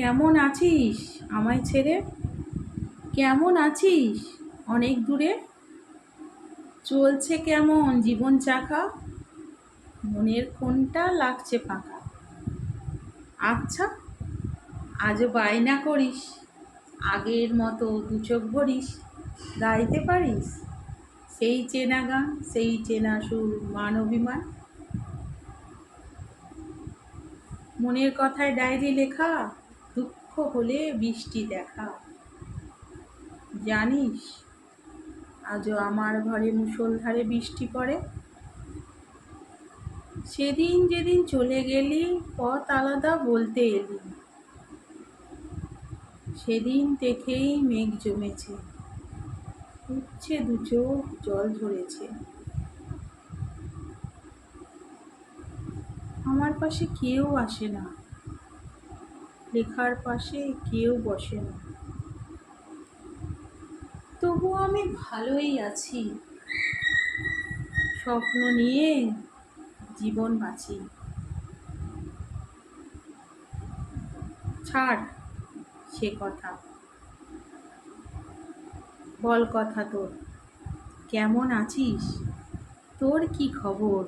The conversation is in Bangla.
কেমন আছিস? আমায় ছেড়ে। কেমন আছিস? অনেক দূরে। চলছে কেমন জীবন চাকা? মনের কোনটা লাগছে ফাঁকা। আচ্ছা আজও বায়না করিস। আগের মতো দু চোখ ভরিস। গাইতে পারিস? সেই চেনা গান, সেই চেনা সুর, মান অভিমান। মনের কথায় ডায়েরি লেখা। দুঃখ হলে বৃষ্টি দেখা। জানিস, আজও আমার ঘরে মুষলধারে বৃষ্টি পড়ে? সেদিন যেদিন চলে গেলি, পথ আলাদা বলতে এলি। সেদিন থেকেই মেঘ জমেছে। উঠছে দু চোখ, জল ধরেছে আমার পাশে কেউ আসে না। লেখার পাশে কেউ বসে না। তবু আমি ভালোই আছি। স্বপ্ন নিয়ে জীবন বাঁচি। ছাড় সে কথা। বল কথা তোর। কেমন আছিস? তোর কি খবর?